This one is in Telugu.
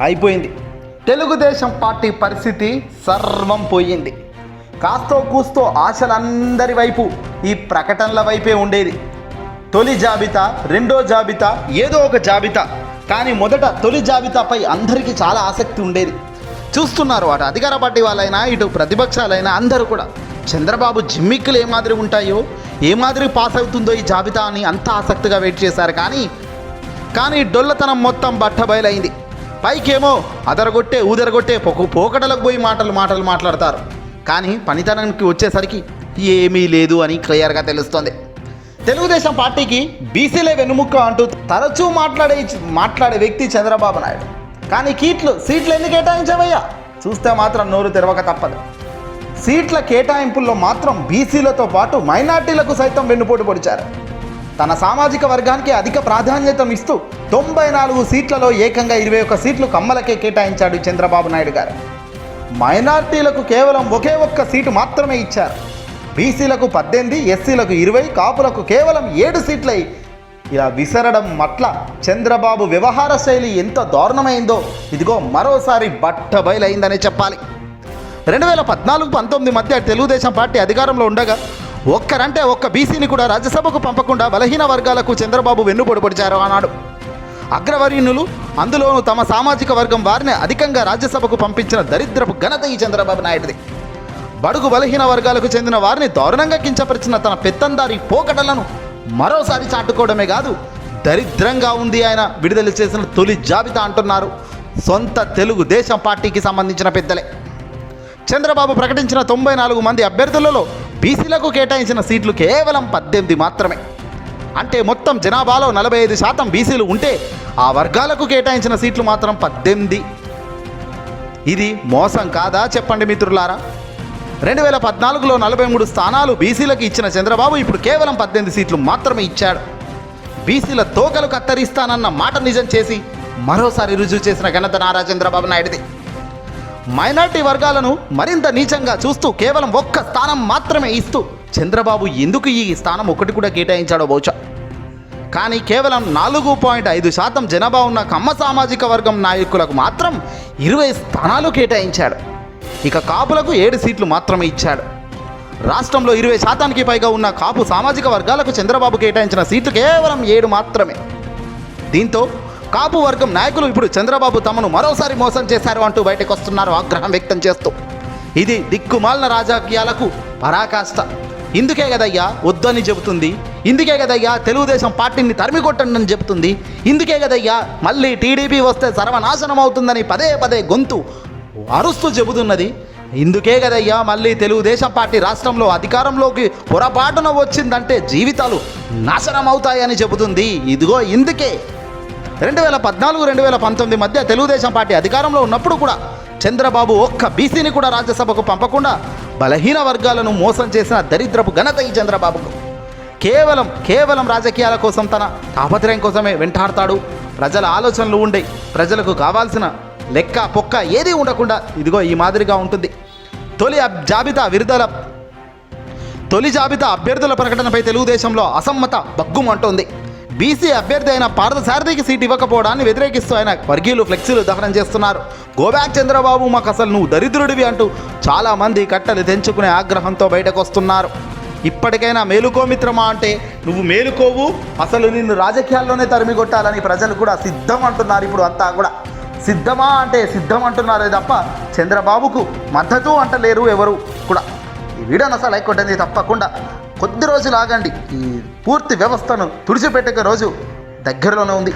అయిపోయింది. తెలుగుదేశం పార్టీ పరిస్థితి సర్వం పోయింది. కాస్తో కూస్తో ఆశలందరి వైపు ఈ ప్రకటనల వైపే ఉండేది. తొలి జాబితా రెండో జాబితా ఏదో ఒక జాబితా. కానీ మొదట తొలి జాబితాపై అందరికీ చాలా ఆసక్తి ఉండేది. చూస్తున్నారు అటు అధికార పార్టీ వాళ్ళైనా ఇటు ప్రతిపక్షాలైనా అందరూ కూడా. చంద్రబాబు జిమ్మిక్కులు ఏ మాదిరి ఉంటాయో ఏ మాదిరి పాస్ అవుతుందో ఈ జాబితా అని అంత ఆసక్తిగా వెయిట్ చేశారు. కానీ కానీ డొల్లతనం మొత్తం బట్టబయలైంది. పైకేమో అదరగొట్టే ఊదరగొట్టే పొక పోకడలకు పోయి మాటలు మాటలు మాట్లాడతారు. కానీ పనితనానికి వచ్చేసరికి ఏమీ లేదు అని క్లియర్గా తెలుస్తోంది. తెలుగుదేశం పార్టీకి బీసీలే వెన్నుముక్క అంటూ తరచూ మాట్లాడే మాట్లాడే వ్యక్తి చంద్రబాబు నాయుడు. కానీ కీట్లు సీట్లు ఎందుకు కేటాయించవయ్యా? చూస్తే మాత్రం నోరు తెరవక తప్పదు. సీట్ల కేటాయింపుల్లో మాత్రం బీసీలతో పాటు మైనార్టీలకు సైతం వెన్నుపోటు పొడిచారు. తన సామాజిక వర్గానికి అధిక ప్రాధాన్యతనిస్తూ తొంభై నాలుగు సీట్లలో ఏకంగా ఇరవై ఒక్క సీట్లు కమ్మలకే కేటాయించాడు చంద్రబాబు నాయుడు గారు. మైనార్టీలకు కేవలం ఒకే ఒక్క సీటు మాత్రమే ఇచ్చారు. బీసీలకు పద్దెనిమిది ఎస్సీలకు ఇరవై కాపులకు కేవలం ఏడు సీట్లై ఇలా విసరడం మట్ల చంద్రబాబు వ్యవహార శైలి ఎంత దారుణమైందో ఇదిగో మరోసారి బట్ట బయలైందనే చెప్పాలి. రెండు వేల పద్నాలుగు పంతొమ్మిది మధ్య తెలుగుదేశం పార్టీ అధికారంలో ఉండగా ఒక్కరంటే ఒక్క బీసీని కూడా రాజ్యసభకు పంపకుండా బలహీన వర్గాలకు చంద్రబాబు వెన్నుపోటు పొడిచారు అన్నాడు అగ్రవర్యునులు అందులోనూ తమ సామాజిక వర్గం వారిని అధికంగా రాజ్యసభకు పంపించిన దరిద్రపు ఘనత ఈ చంద్రబాబు నాయుడుది. బడుగు బలహీన వర్గాలకు చెందిన వారిని దారుణంగా కించపరిచిన తన పెత్తందారి పోకడలను మరోసారి చాటుకోవడమే కాదు దరిద్రంగా ఉంది ఆయన విడుదల చేసిన తొలి జాబితా అంటున్నారు సొంత తెలుగుదేశం పార్టీకి సంబంధించిన పెద్దలే. చంద్రబాబు ప్రకటించిన తొంభై నాలుగు మంది అభ్యర్థులలో బీసీలకు కేటాయించిన సీట్లు కేవలం పద్దెనిమిది మాత్రమే. అంటే మొత్తం జనాభాలో నలభై ఐదు శాతం బీసీలు ఉంటే ఆ వర్గాలకు కేటాయించిన సీట్లు మాత్రం పద్దెనిమిది. ఇది మోసం కాదా చెప్పండి మిత్రులారా? రెండు వేల పద్నాలుగులో నలభై మూడు స్థానాలు బీసీలకు ఇచ్చిన చంద్రబాబు ఇప్పుడు కేవలం పద్దెనిమిది సీట్లు మాత్రమే ఇచ్చాడు. బీసీల తోకలు కత్తరిస్తానన్న మాట నిజం చేసి మరోసారి రుజువు చేసిన ఘనత నారా చంద్రబాబు నాయుడిది. మైనార్టీ వర్గాలను మరింత నీచంగా చూస్తూ కేవలం ఒక్క స్థానం మాత్రమే ఇస్తూ చంద్రబాబు ఎందుకు ఈ స్థానం ఒకటి కూడా కేటాయించాడో బహుశా. కానీ కేవలం నాలుగు పాయింట్ ఐదు శాతం జనాభా ఉన్న కమ్మ సామాజిక వర్గం నాయకులకు మాత్రం ఇరవై స్థానాలు కేటాయించాడు. ఇక కాపులకు ఏడు సీట్లు మాత్రమే ఇచ్చాడు. రాష్ట్రంలో ఇరవై శాతానికి పైగా ఉన్న కాపు సామాజిక వర్గాలకు చంద్రబాబు కేటాయించిన సీట్లు కేవలం ఏడు మాత్రమే. దీంతో కాపు వర్గం నాయకులు ఇప్పుడు చంద్రబాబు తమను మరోసారి మోసం చేశారు అంటూ బయటకు వస్తున్నారు ఆగ్రహం వ్యక్తం చేస్తూ. ఇది దిక్కుమాలిన రాజకీయాలకు పరాకాష్ట. ఇందుకే కదయ్యా వద్దని చెబుతుంది. ఇందుకే కదయ్యా తెలుగుదేశం పార్టీని తరిమి కొట్టండి అని చెబుతుంది. ఇందుకే కదయ్యా మళ్ళీ టీడీపీ వస్తే సర్వనాశనం అవుతుందని పదే పదే గొంతు అరుస్తూ చెబుతున్నది. ఇందుకే కదయ్యా మళ్ళీ తెలుగుదేశం పార్టీ రాష్ట్రంలో అధికారంలోకి పొరపాటున వచ్చిందంటే జీవితాలు నాశనం అవుతాయని చెబుతుంది. ఇదిగో ఇందుకే. రెండు వేల పద్నాలుగు రెండు వేల పంతొమ్మిది మధ్య తెలుగుదేశం పార్టీ అధికారంలో ఉన్నప్పుడు కూడా చంద్రబాబు ఒక్క బీసీని కూడా రాజ్యసభకు పంపకుండా బలహీన వర్గాలను మోసం చేసిన దరిద్రపు ఘనత ఈ చంద్రబాబుకు. కేవలం కేవలం రాజకీయాల కోసం తన తాపత్రయం కోసమే వెంటాడతాడు. ప్రజల ఆలోచనలు ఉండే ప్రజలకు కావాల్సిన లెక్క పొక్క ఏది ఉండకుండా ఇదిగో ఈ మాదిరిగా ఉంటుంది. తొలి అబ్- జాబితా విడుదల తొలి జాబితా అభ్యర్థుల ప్రకటనపై తెలుగుదేశంలో అసమ్మత బగ్గుమంటోంది. బీసీ అభ్యర్థి అయిన పార్థసారథికి సీట్ ఇవ్వకపోవడాన్ని వ్యతిరేకిస్తూ ఆయన వర్గీయులు ఫ్లెక్సీలు దహనం చేస్తున్నారు. గోబ్యాక్ చంద్రబాబు మాకు అసలు నువ్వు దరిద్రుడివి అంటూ చాలామంది కట్టలు తెంచుకునే ఆగ్రహంతో బయటకు వస్తున్నారు ఇప్పటికైనా మేలుకో మిత్రమా అంటే నువ్వు మేలుకోవు అసలు నిన్ను రాజకీయాల్లోనే తరిమి కొట్టాలని ప్రజలు కూడా సిద్ధం అంటున్నారు ఇప్పుడు అంతా కూడా. సిద్ధమా అంటే సిద్ధం అంటున్నారే తప్ప చంద్రబాబుకు మద్దతు అంటలేరు ఎవరు కూడా. ఈ వీడియోని అసలు లైక్ కొట్టండి తప్పకుండా. కొద్ది రోజులు ఆగండి. ఈ పూర్తి వ్యవస్థను తుడిచిపెట్టక రోజు దగ్గరలోనే ఉంది.